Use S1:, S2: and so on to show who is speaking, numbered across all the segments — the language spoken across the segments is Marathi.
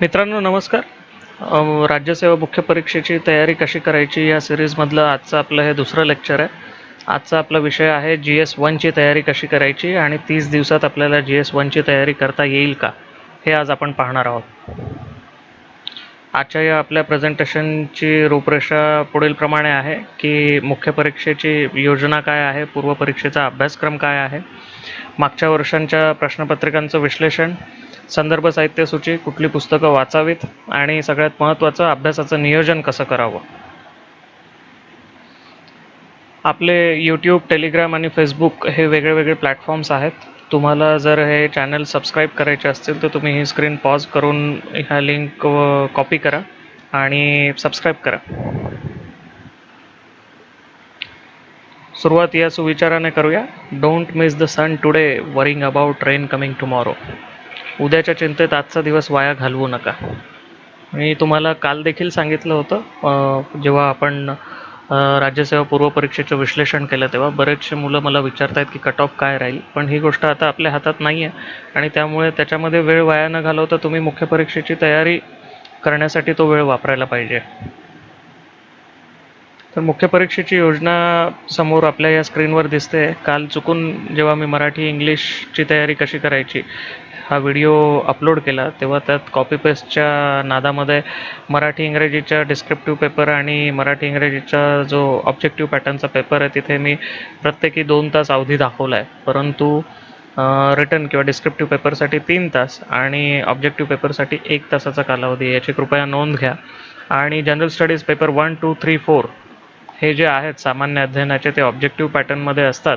S1: मित्रांनो नमस्कार. राज्यसेवा मुख्य परीक्षेची तयारी कशी करायची या सिरीजमधलं आजचं आपलं हे दुसरं लेक्चर आहे. आजचा आपला विषय आहे जी एस वनची तयारी कशी करायची आणि तीस दिवसात आपल्याला जी एस वनची तयारी करता येईल का? हे आज आपण पाहणार आहोत. आजच्या या आपल्या प्रेझेंटेशनची रूपरेषा पुढीलप्रमाणे आहे की मुख्य परीक्षेची योजना काय आहे पूर्वपरीक्षेचा अभ्यासक्रम काय आहे मागच्या वर्षांच्या प्रश्नपत्रिकांचं विश्लेषण संदर्भ साहित्य सूची कुठली पुस्तकं वाचावीत आणि सगळ्यात महत्त्वाचं अभ्यासाचं नियोजन कसं करावं? आपले यूट्यूब टेलिग्राम आणि फेसबुक हे वेगळे वेगळे प्लॅटफॉर्म्स आहेत. तुम्हाला जर हे चॅनल सबस्क्राईब करायचे असतील तर तुम्ही ही स्क्रीन पॉज करून ह्या लिंक कॉपी करा आणि सबस्क्राईब करा. सुरुवात या सुविचाराने करूया. Don't miss the sun today worrying about train coming tomorrow उद्याच्या चिंतेत आजचा दिवस वाया घालवू नका. मी तुम्हाला काल देखील सांगितलं होतं जेव्हा आपण राज्यसेवा पूर्व परीक्षेचं विश्लेषण केलं तेव्हा बरेचसे मुलं मला विचारत आहेत की कट ऑफ काय राहील पण ही गोष्ट आता आपल्या हातात नाही आहे आणि त्यामुळे त्याच्यामध्ये वेळ वाया न घालवता तुम्ही मुख्य परीक्षेची तयारी करण्यासाठी तो वेळ वापरायला पाहिजे. तर मुख्य परीक्षेची योजना समोर आपल्या या स्क्रीनवर दिसते. काल चुकून जेव्हा मी मराठी इंग्लिशची तयारी कशी करायची हा व्हिडिओ अपलोड केला तेव्हा त्यात कॉपी पेस्टच्या नादामध्ये मराठी इंग्रजीच्या डिस्क्रिप्टिव्ह पेपर आणि मराठी इंग्रजीचा जो ऑब्जेक्टिव्ह पॅटर्नचा पेपर आहे तिथे मी प्रत्येकी दोन तास अवधी दाखवला आहे परंतु रिटर्न किंवा डिस्क्रिप्टिव्ह पेपरसाठी तीन तास आणि ऑब्जेक्टिव्ह पेपरसाठी एक तासाचा कालावधी याची कृपया नोंद घ्या. आणि general studies paper one two three four हे जे आहेत सामान्य अध्ययनाचे ते ऑब्जेक्टिव्ह पॅटर्नमध्ये असतात.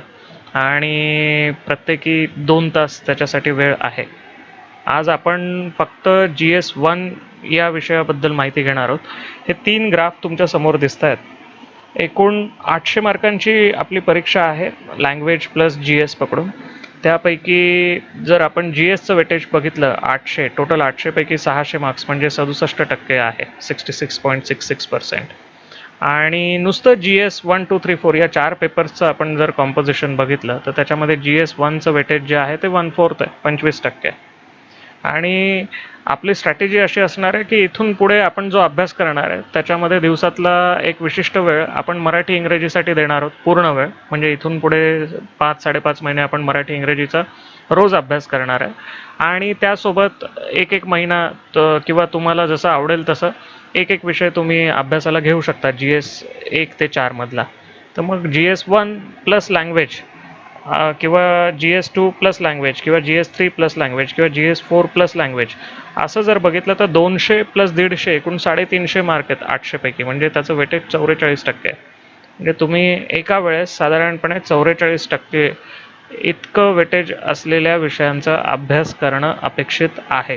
S1: आणि प्रत्येकी दोन तास त्याच्यासाठी वेळ आहे. आज आपण फक्त जी एस वन या विषयाबद्दल माहिती घेणार आहोत. हे तीन ग्राफ तुमच्यासमोर दिसत आहेत एकूण आठशे मार्कांची आपली परीक्षा आहे लँग्वेज प्लस जी एस पकडून. त्यापैकी जर आपण जी एसचं वेटेज बघितलं आठशे टोटल आठशेपैकी सहाशे मार्क्स म्हणजे सदुसष्ट टक्के आहे sixty six point six six percent आणि नुसतं G S one two three four या चार पेपर्सचं आपण जर कॉम्पोजिशन बघितलं तर त्याच्यामध्ये जी एस वनचं वेटेज जे आहे ते वन फोर्थ आहे पंचवीस टक्के. आणि आपली स्ट्रॅटेजी अशी असणार आहे की इथून पुढे आपण जो अभ्यास करणार आहे त्याच्यामध्ये दिवसातला एक विशिष्ट वेळ आपण मराठी इंग्रजीसाठी देणार आहोत पूर्ण वेळ. म्हणजे इथून पुढे पाच साडेपाच महिने आपण मराठी इंग्रजीचा रोज अभ्यास करणार आहे. आणि त्यासोबत एक एक महिना त- किंवा तुम्हाला जसं आवडेल तसं एक एक विषय तुम्ही अभ्यासाला घेऊ शकता जी एस एक ते चारमधला तर मग G S one plus language किंवा G S two plus language किंवा G S three plus language किंवा G S four plus language असं जर बघितलं तर दोनशे प्लस दीडशे एकूण साडेतीनशे मार्क आहेत आठशेपैकी. म्हणजे त्याचं वेटेज चौवेचाळीस टक्के आहे. म्हणजे तुम्ही एका वेळेस साधारणपणे चौवेचाळीस टक्के इतकं वेटेज असलेल्या विषयांचा अभ्यास करणं अपेक्षित आहे.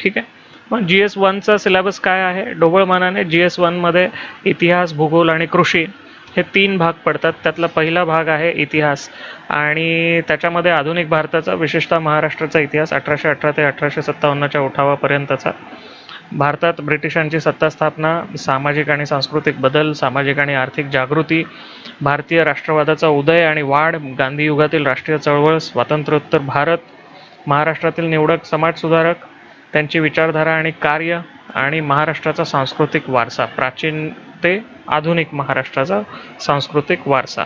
S1: ठीक आहे? मग जी एस वनचा सिलेबस काय आहे? ढोबळमानाने जी एस वनमध्ये इतिहास भूगोल आणि कृषी हे तीन भाग पडतात. त्यातला पहिला भाग आहे इतिहास आणि त्याच्यामध्ये आधुनिक भारताचा विशेषतः महाराष्ट्राचा इतिहास अठराशे अठरा ते अठराशे सत्तावन्नच्या उठावापर्यंतचा. भारतात ब्रिटिशांची सत्ता स्थापना सामाजिक आणि सांस्कृतिक बदल सामाजिक आणि आर्थिक जागृती भारतीय राष्ट्रवादाचा उदय आणि वाढ गांधी युगातील राष्ट्रीय चळवळ स्वातंत्र्योत्तर भारत महाराष्ट्रातील निवडक समाजसुधारक त्यांची विचारधारा आणि कार्य आणि महाराष्ट्राचा सांस्कृतिक वारसा प्राचीन ते आधुनिक महाराष्ट्राचा सांस्कृतिक वारसा.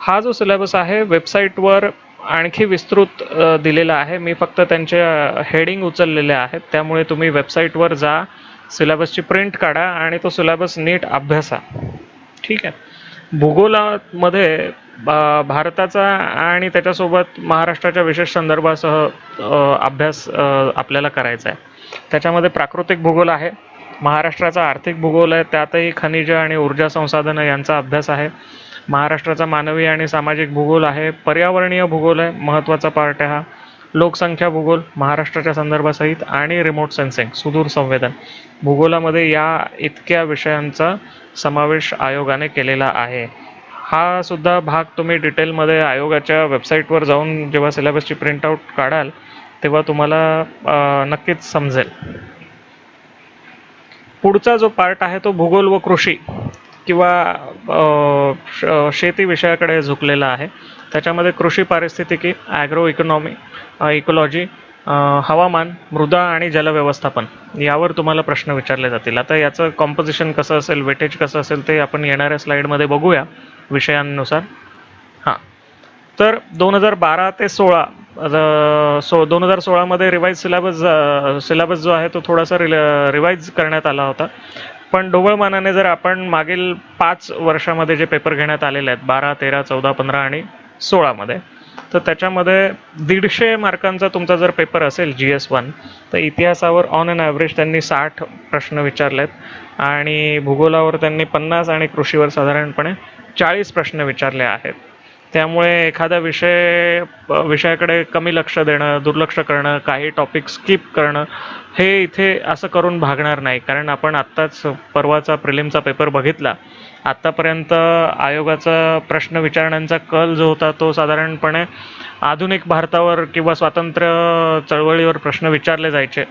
S1: हा जो सिलेबस आहे वेबसाईटवर आणखी विस्तृत दिलेला आहे. मी फक्त त्यांच्या हेडिंग उचललेल्या आहेत. त्यामुळे तुम्ही वेबसाईटवर जा सिलेबसची प्रिंट काढा आणि तो सिलेबस नीट अभ्यासा. ठीक आहे? भूगोलामध्ये भारताचा आणि त्याच्यासोबत महाराष्ट्राच्या विशेष संदर्भासह अभ्यास आपल्याला करायचा आहे. त्याच्यामध्ये प्राकृतिक भूगोल आहे. महाराष्ट्राचा आर्थिक भूगोल आहे त्यातही खनिज आणि ऊर्जा संसाधनं यांचा अभ्यास आहे. महाराष्ट्राचा मानवी आणि सामाजिक भूगोल आहे पर्यावरणीय भूगोल आहे महत्त्वाचा पार्ट आहे हा. लोकसंख्या भूगोल महाराष्ट्राच्या संदर्भासहित आणि रिमोट सेन्सिंग सुदूर संवेदन. भूगोलामध्ये या इतक्या विषयांचा समावेश आयोगाने केलेला आहे. हा सुद्धा भाग तुम्ही डिटेलमध्ये आयोगाच्या वेबसाईटवर जाऊन जेव्हा सिलेबसची प्रिंटआउट काढाल तेव्हा तुम्हाला नक्कीच समजेल. पुढचा जो पार्ट आहे तो भूगोल व कृषी किंवा श- शेती विषयाकडे झुकलेला आहे. त्याच्यामध्ये कृषी पारिस्थितिकी ॲग्रो इकॉनॉमी इकोलॉजी हवामान मृदा आणि जलव्यवस्थापन यावर तुम्हाला प्रश्न विचारले जातील. आता याचं कॉम्पोजिशन कसं असेल वेटेज कसं असेल ते आपण येणाऱ्या स्लाईडमध्ये बघूया विषयांनुसार. हां. तर दोन हजार बारा ते सोळा सो दोन हजार सोळामध्ये रिवाईज सिलेबस सिलेबस जो आहे तो थोडासा रिल रिवाईज करण्यात आला होता. पण ढोबळमानाने जर आपण मागील पाच वर्षामध्ये जे पेपर घेण्यात आलेले आहेत बारा तेरा चौदा पंधरा आणि सोळामध्ये तर त्याच्यामध्ये दीडशे मार्कांचा तुमचा जर पेपर असेल जी एस वन तर इतिहासावर ऑन अन ॲव्हरेज त्यांनी साठ प्रश्न विचारलेत आणि भूगोलावर त्यांनी पन्नास आणि कृषीवर साधारणपणे चाळीस प्रश्न विचारले आहेत. त्यामुळे एखादा विषय विषयाकडे कमी लक्ष देणं दुर्लक्ष करणं काही टॉपिक स्किप करणं हे इथे असं करून भागणार नाही. कारण आपण आत्ताच परवाचा प्रिलिमचा पेपर बघितला. आत्तापर्यंत आयोगाचा प्रश्न विचारण्यांचा कल जो होता तो साधारणपणे आधुनिक भारतावर किंवा स्वातंत्र्य चळवळीवर प्रश्न विचारले जायचे.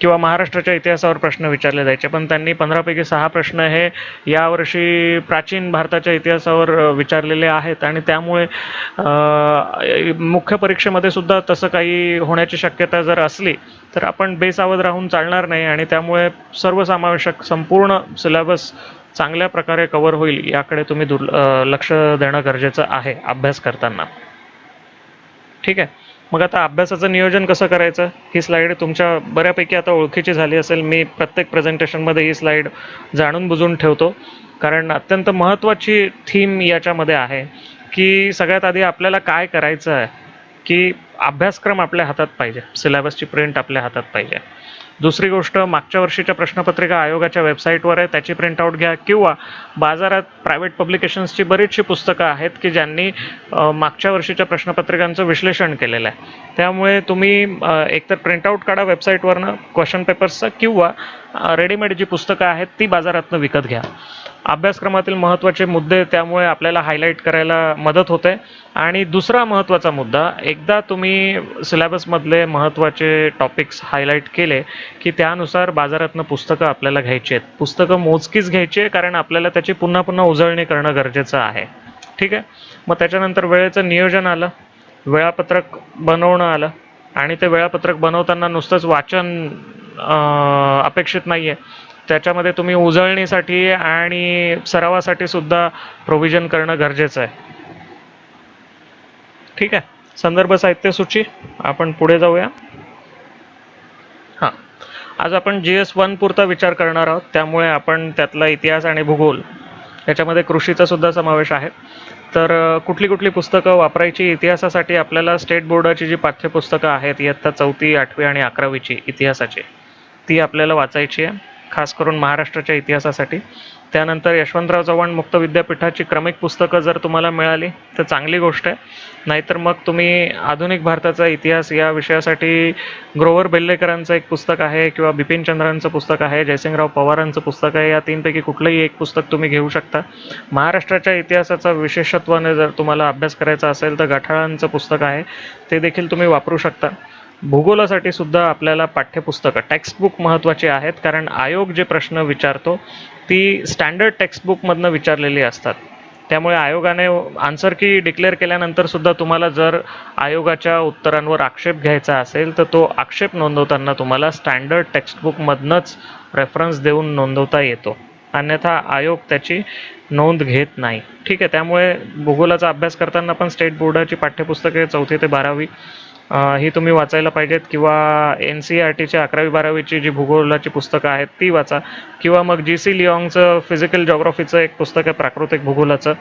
S1: किंवा महाराष्ट्राच्या इतिहासावर प्रश्न विचारले जायचे पण त्यांनी पंधरापैकी सहा प्रश्न हे यावर्षी प्राचीन भारताच्या इतिहासावर विचारलेले आहेत. आणि त्यामुळे मुख्य परीक्षेमध्ये सुद्धा तसं काही होण्याची शक्यता जर असली तर आपण बेसावध राहून चालणार नाही. आणि त्यामुळे सर्वसमावेशक संपूर्ण सिलेबस चांगल्या प्रकारे कव्हर होईल याकडे तुम्ही दुर् लक्ष देणं गरजेचं आहे अभ्यास करताना. ठीक आहे? मग आता अभ्यासाचं नियोजन कसं करायचं? ही स्लाईड तुमच्या बऱ्यापैकी आता ओळखीची झाली असेल. मी प्रत्येक प्रेझेंटेशनमध्ये ही स्लाईड जाणून बुजून ठेवतो. कारण अत्यंत महत्त्वाची थीम याच्यामध्ये आहे की सगळ्यात आधी आपल्याला काय करायचं आहे की अभ्यासक्रम आपल्या हातात पाहिजे. सिलेबसची प्रिंट आपल्या हातात पाहिजे. दुसरी गोष्ट मागच्या वर्षीच्या प्रश्नपत्रिका आयोगाच्या वेबसाईटवर आहे. त्याची प्रिंटआउट घ्या किंवा बाजारात प्रायव्हेट पब्लिकेशन्सची बरीचशी पुस्तकं आहेत की ज्यांनी मागच्या वर्षीच्या प्रश्नपत्रिकांचं विश्लेषण केलेलं आहे. त्यामुळे तुम्ही एकतर प्रिंटआउट काढा वेबसाईटवरनं क्वेश्चन पेपर्सचं किंवा रेडीमेड जी पुस्तकं आहेत ती बाजारातनं विकत घ्या. अभ्यासक्रमातील महत्त्वाचे मुद्दे त्यामुळे आपल्याला हायलाईट करायला मदत होते. आणि दुसरा महत्त्वाचा मुद्दा एकदा तुम्ही सिलेबसमधले महत्त्वाचे टॉपिक्स हायलाईट केले की त्यानुसार बाजारातनं पुस्तकं आपल्याला घ्यायची आहेत. पुस्तकं मोजकीच घ्यायची आहे कारण आपल्याला त्याची पुन्हा पुन्हा उजळणी करणं गरजेचं आहे. ठीक आहे? मग त्याच्यानंतर वेळेचं नियोजन आलं वेळापत्रक बनवणं आलं आणि ते वेळापत्रक बनवताना नुसतंच वाचन अपेक्षित नाही आहे त्याच्यामध्ये तुम्ही उजळणीसाठी आणि सरावासाठी सुद्धा प्रोव्हिजन करणं गरजेचं आहे. ठीक आहे? संदर्भ साहित्य सूची आपण पुढे जाऊया. आज आपण जी एस वन पुरता विचार करणार आहोत त्यामुळे आपण त्यातला इतिहास आणि भूगोल याच्यामध्ये कृषीचा सुद्धा समावेश आहे. तर कुठली कुठली पुस्तकं वापरायची इतिहासासाठी आपल्याला स्टेट बोर्डाची जी पाठ्यपुस्तकं आहेत इयत्ता चौथी आठवी आणि अकरावीची इतिहासाची ती आपल्याला वाचायची आहे खास करून महाराष्ट्राच्या इतिहासासाठी. त्यानंतर यशवंतराव चव्हाण मुक्त विद्यापीठाची क्रमिक पुस्तकं जर तुम्हाला मिळाली तर चांगली गोष्ट आहे. नाहीतर मग तुम्ही आधुनिक भारताचा इतिहास या विषयासाठी ग्रोवर बेल्लेकरांचं एक पुस्तक आहे किंवा बिपिनचंद्रांचं पुस्तक आहे जयसिंगराव पवारांचं पुस्तक आहे या तीनपैकी कुठलंही एक पुस्तक तुम्ही घेऊ शकता. महाराष्ट्राच्या इतिहासाचा विशेषत्वाने जर तुम्हाला अभ्यास करायचा असेल तर गठाळांचं पुस्तक आहे. ते देखील तुम्ही वापरू शकता. भूगोलासाठी सुद्धा आपल्याला पाठ्यपुस्तकं टेक्स्टबुक महत्त्वाची आहेत. कारण आयोग जे प्रश्न विचारतो ती स्टँडर्ड टेक्स्टबुकमधनं विचारलेली असतात. त्यामुळे आयोगाने आन्सर की डिक्लेअर केल्यानंतर सुद्धा तुम्हाला जर आयोगाच्या उत्तरांवर आक्षेप घ्यायचा असेल तर तो आक्षेप नोंदवताना तुम्हाला स्टँडर्ड टेक्स्टबुकमधनंच रेफरन्स देऊन नोंदवता येतो. अन्यथा आयोग त्याची नोंद घेत नाही. ठीक आहे त्यामुळे भूगोलाचा अभ्यास करताना पण स्टेट बोर्डाची पाठ्यपुस्तके चौथी ते बारावी ही तुम्ही वाचायला पाहिजेत किंवा एन सी आर टीच्या अकरावी बारावीची जी भूगोलाची पुस्तकं आहेत ती वाचा. किंवा मग जी सी लिओंगचं फिजिकल जॉग्रफीचं एक पुस्तक आहे प्राकृतिक भूगोलाचं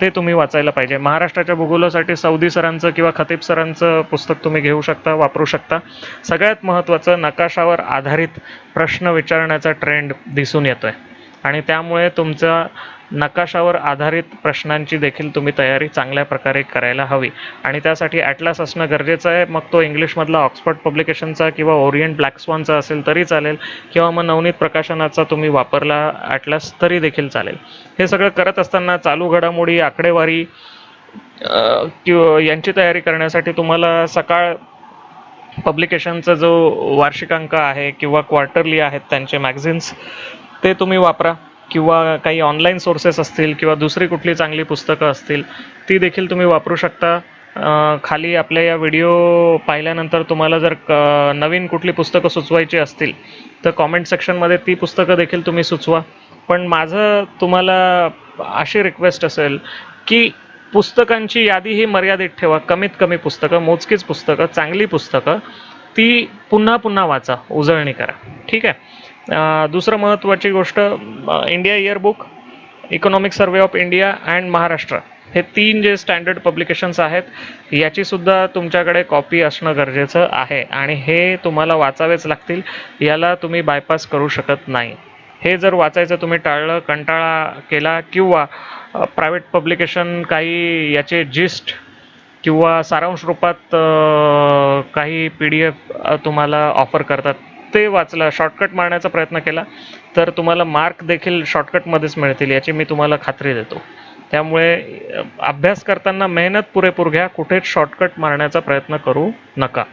S1: ते तुम्ही वाचायला पाहिजे. महाराष्ट्राच्या भूगोलासाठी सौदी सरांचं किंवा खतीब सरांचं पुस्तक तुम्ही घेऊ शकता वापरू शकता. सगळ्यात महत्त्वाचं नकाशावर आधारित प्रश्न विचारण्याचा ट्रेंड दिसून येतो आहे आणि त्यामुळे तुमचा नकाशावर आधारित प्रश्नांची देखील तुम्ही तयारी चांगल्या प्रकारे करायला हवी. आणि त्यासाठी ॲटलास असणं गरजेचं आहे. मग तो इंग्लिशमधला ऑक्सफर्ड पब्लिकेशनचा किंवा ओरिएंट ब्लॅक असेल तरी चालेल. किंवा मग नवनीत प्रकाशनाचा तुम्ही वापरला ॲटलास तरी देखील चालेल. हे सगळं करत असताना चालू घडामोडी आकडेवारी किंवा यांची तयारी करण्यासाठी तुम्हाला सकाळ पब्लिकेशनचा जो वार्षिकांक आहे किंवा क्वार्टरली आहेत त्यांचे मॅगझिन्स ते तुम्ही वापरा. किंवा काही ऑनलाईन सोर्सेस असतील किंवा दुसरी कुठली चांगली पुस्तकं असतील ती देखील तुम्ही वापरू शकता. खाली आपल्या या व्हिडिओ पाहिल्यानंतर तुम्हाला जर क नवीन कुठली पुस्तकं सुचवायची असतील तर कॉमेंट सेक्शनमध्ये ती पुस्तकं देखील तुम्ही सुचवा. पण माझं तुम्हाला अशी रिक्वेस्ट असेल की पुस्तकांची यादी ही मर्यादित ठेवा. कमीत कमी पुस्तकं मोजकीच पुस्तकं चांगली पुस्तकं ती पुन्हा पुन्हा वाचा उजळणी करा. ठीक आहे? दुसरं महत्त्वाची गोष्ट India yearbook economic survey of India and Maharashtra हे तीन जे स्टँडर्ड पब्लिकेशन्स आहेत याचीसुद्धा तुमच्याकडे कॉपी असणं गरजेचं आहे. आणि हे तुम्हाला वाचावेच लागतील याला तुम्ही बायपास करू शकत नाही. हे जर वाचायचं तुम्ही टाळलं कंटाळा केला किंवा प्रायव्हेट पब्लिकेशन काही याचे जिस्ट किंवा सारांश रूपात काही पी डी एफ तुम्हाला ऑफर करतात ते वाचलं शॉर्टकट मारण्याचा प्रयत्न केला तर तुम्हाला मार्क देखील शॉर्टकटमध्येच मिळतील याची मी तुम्हाला खात्री देतो. त्यामुळे अभ्यास करताना मेहनत पुरेपूर घ्या कुठेच शॉर्टकट मारण्याचा प्रयत्न करू नका.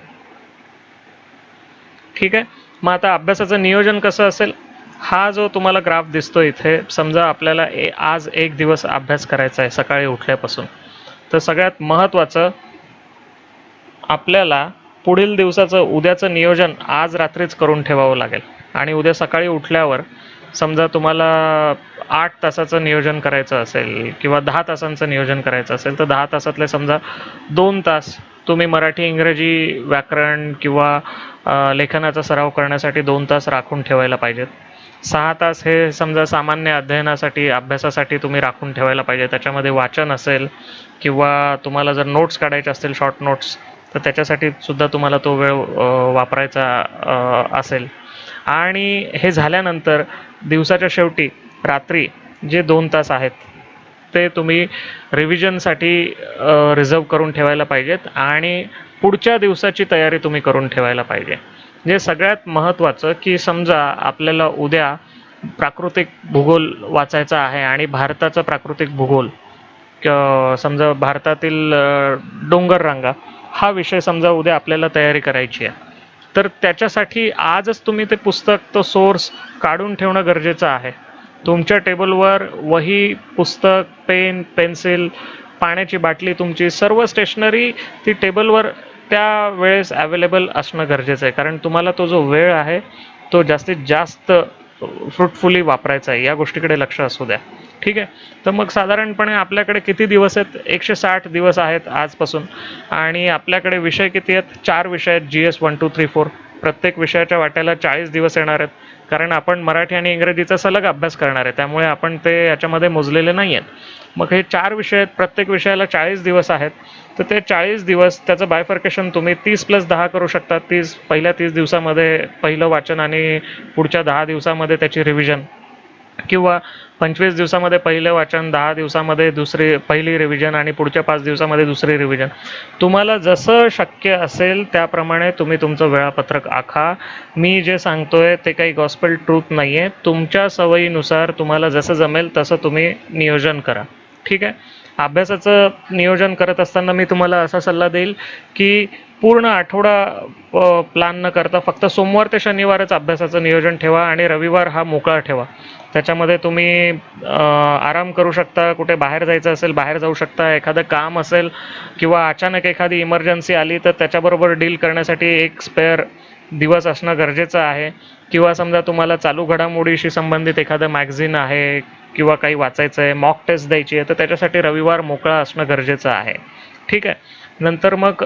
S1: ठीक आहे? मग आता अभ्यासाचं नियोजन कसं असेल? हा जो तुम्हाला ग्राफ दिसतो इथे समजा आपल्याला ए आज एक दिवस अभ्यास करायचा आहे सकाळी उठल्यापासून. तर सगळ्यात महत्त्वाचं आपल्याला पुढील दिवसाचं उद्याचं नियोजन आज रात्रीच करून ठेवावं लागेल. आणि उद्या सकाळी उठल्यावर समजा तुम्हाला आठ तासाचं नियोजन करायचं असेल किंवा दहा तासांचं नियोजन करायचं असेल तर दहा तासातले समजा दोन तास तुम्ही मराठी इंग्रजी व्याकरण किंवा लेखनाचा सराव करण्यासाठी दोन तास राखून ठेवायला पाहिजेत. सहा तास हे समजा सामान्य अध्ययनासाठी अभ्यासासाठी तुम्ही राखून ठेवायला पाहिजे. त्याच्यामध्ये वाचन असेल किंवा तुम्हाला जर नोट्स काढायचे असतील शॉर्ट नोट्स तर त्याच्यासाठी सुद्धा तुम्हाला तो वेळ वापरायचा असेल. आणि हे झाल्यानंतर दिवसाच्या शेवटी रात्री जे दोन तास आहेत ते तुम्ही रिव्हिजनसाठी रिझर्व करून ठेवायला पाहिजेत आणि पुढच्या दिवसाची तयारी तुम्ही करून ठेवायला पाहिजे. जे सगळ्यात महत्त्वाचं की समजा आपल्याला उद्या प्राकृतिक भूगोल वाचायचा आहे आणि भारताचा प्राकृतिक भूगोल समजा भारतातील डोंगर रांगा हा विषय समजा उद्या आपल्याला तयारी करायची आहे. तर त्याच्यासाठी आजच तुम्ही ते पुस्तक तो सोर्स काढून ठेवणं गरजेचं आहे. तुमच्या टेबलवर वही पुस्तक पेन पेन्सिल पाण्याची बाटली तुमची सर्व स्टेशनरी ती टेबलवर त्या वेळेस अवेलेबल असणं गरजेचं आहे. कारण तुम्हाला तो जो वेळ आहे तो जास्तीत जास्त फ्रुटफुली वापरायचा आहे. या गोष्टीकडे लक्ष असू द्या. ठीक आहे? तर मग साधारणपणे आपल्याकडे किती दिवस आहेत? एकशे साठ दिवस आहेत आजपासून. आणि आपल्याकडे विषय किती आहेत? चार विषय आहेत G S one two three four. प्रत्येक विषयाच्या वाट्याला चाळीस दिवस येणार आहेत. कारण आपण मराठी आणि इंग्रजीचा सलग अभ्यास करणार आहे. त्यामुळे आपण ते याच्यामध्ये मोजलेले नाही आहेत. मग हे चार विषय आहेत. प्रत्येक विषयाला चाळीस दिवस आहेत. तर ते चाळीस दिवस त्याचं बायफर्केशन तुम्ही तीस प्लस दहा करू शकता. तीस पहिल्या तीस दिवसामध्ये पहिलं वाचन आणि पुढच्या दहा दिवसामध्ये त्याची रिव्हिजन किंवा पंचवीस दिवसामध्ये पहिलं वाचन दहा दिवसामध्ये दुसरी पहिली रिव्हिजन आणि पुढच्या पाच दिवसामध्ये दुसरी रिव्हिजन तुम्हाला जसं शक्य असेल त्याप्रमाणे तुम्ही तुमचं वेळापत्रक आखा. मी जे सांगतोय ते काही गॉस्पेल ट्रूथ नाही आहे तुमच्या सवयीनुसार तुम्हाला जसं जमेल तसं तुम्ही नियोजन करा. ठीक आहे? अभ्यासाचं नियोजन करत असताना मी तुम्हाला असा सल्ला देईल की पूर्ण आठवडा प्लॅन न करता फक्त सोमवार ते शनिवारच अभ्यासाचं नियोजन ठेवा आणि रविवार हा मोकळा ठेवा. त्याच्यामध्ये तुम्ही आराम करू शकता कुठे बाहेर जायचं असेल बाहेर जाऊ शकता एखादं काम असेल किंवा अचानक एखादी इमर्जन्सी आली तर त्याच्याबरोबर डील करण्यासाठी एक स्पेअर दिवस असणं गरजेचं आहे. किंवा समजा तुम्हाला चालू घडामोडीशी संबंधित एखादं मॅगझिन आहे किंवा काही वाचायचं आहे मॉक टेस्ट द्यायची आहे तर त्याच्यासाठी रविवार मोकळा असणं गरजेचं आहे. ठीक आहे? नंतर मग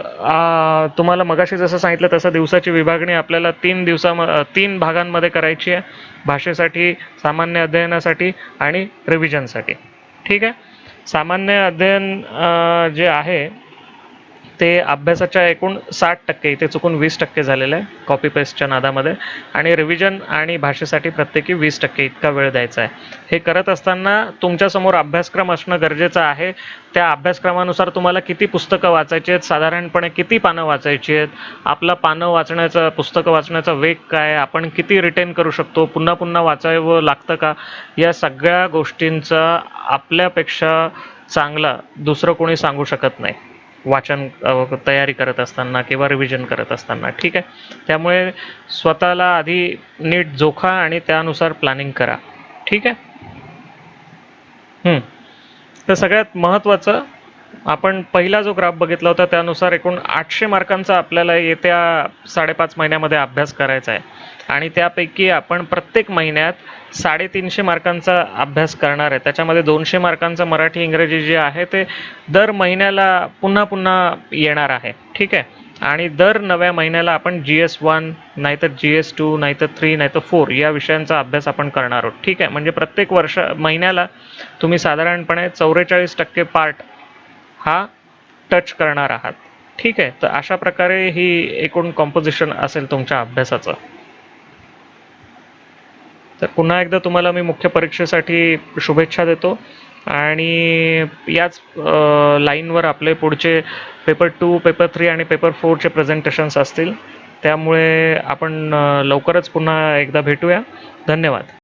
S1: तुम्हाला मगाशी जसं सांगितलं तसं दिवसाची विभागणी आपल्याला तीन दिवसाम तीन भागांमध्ये करायची आहे. भाषेसाठी सामान्य अध्ययनासाठी आणि रिव्हिजनसाठी ठीक आहे? सामान्य अध्ययन जे आहे ते अभ्यासाच्या एकूण साठ टक्के इथे चुकून वीस टक्के झालेलं आहे कॉपी पेस्टच्या नादामध्ये. आणि रिव्हिजन आणि भाषेसाठी प्रत्येकी वीस टक्के इतका वेळ द्यायचा आहे. हे करत असताना तुमच्यासमोर अभ्यासक्रम असणं गरजेचं आहे. त्या अभ्यासक्रमानुसार तुम्हाला किती पुस्तकं वाचायची आहेत? साधारणपणे किती पानं वाचायची आहेत? आपला पानं वाचण्याचा पुस्तकं वाचण्याचा वेग काय आपण किती रिटेन करू शकतो? पुन्हा पुन्हा वाचावं लागतं का? या सगळ्या गोष्टींचा आपल्यापेक्षा चांगला दुसरं कोणी सांगू शकत नाही. वाचन तयारी करत असताना किंवा रिव्हिजन करत असताना ठीक आहे? त्यामुळे स्वतःला आधी नीट जोखा आणि त्यानुसार प्लॅनिंग करा ठीक आहे? तर सगळ्यात महत्त्वाचं आपण पहिला जो ग्राफ बघितला होता त्यानुसार एकूण आठशे मार्कांचा आपल्याला येत्या साडेपाच महिन्यामध्ये अभ्यास करायचा आहे. आणि त्यापैकी आपण प्रत्येक महिन्यात साडेतीनशे मार्कांचा अभ्यास करणार आहे. त्याच्यामध्ये दोनशे मार्कांचं मराठी इंग्रजी जे आहे ते दर महिन्याला पुन्हा पुन्हा येणार आहे. ठीक आहे? आणि दर नव्या महिन्याला आपण जी एस वन नाहीतर जी एस टू नाहीतर थ्री नाहीतर फोर या विषयांचा अभ्यास आपण करणार आहोत. ठीक आहे? म्हणजे प्रत्येक वर्ष महिन्याला तुम्ही साधारणपणे चौवेचाळीस टक्के पार्ट हा टच करणार आहात. ठीक आहे तर अशा प्रकारे ही एकूण कॉम्पोजिशन असेल तुमच्या अभ्यासाचं. तर पुन्हा एकदा तुम्हाला मी मुख्य परीक्षेसाठी शुभेच्छा देतो. आणि याच लाईनवर आपले पुढचे पेपर टू पेपर थ्री आणि पेपर फोरचे प्रेझेंटेशन्स असतील. त्यामुळे आपण लवकरच पुन्हा एकदा भेटूया. धन्यवाद.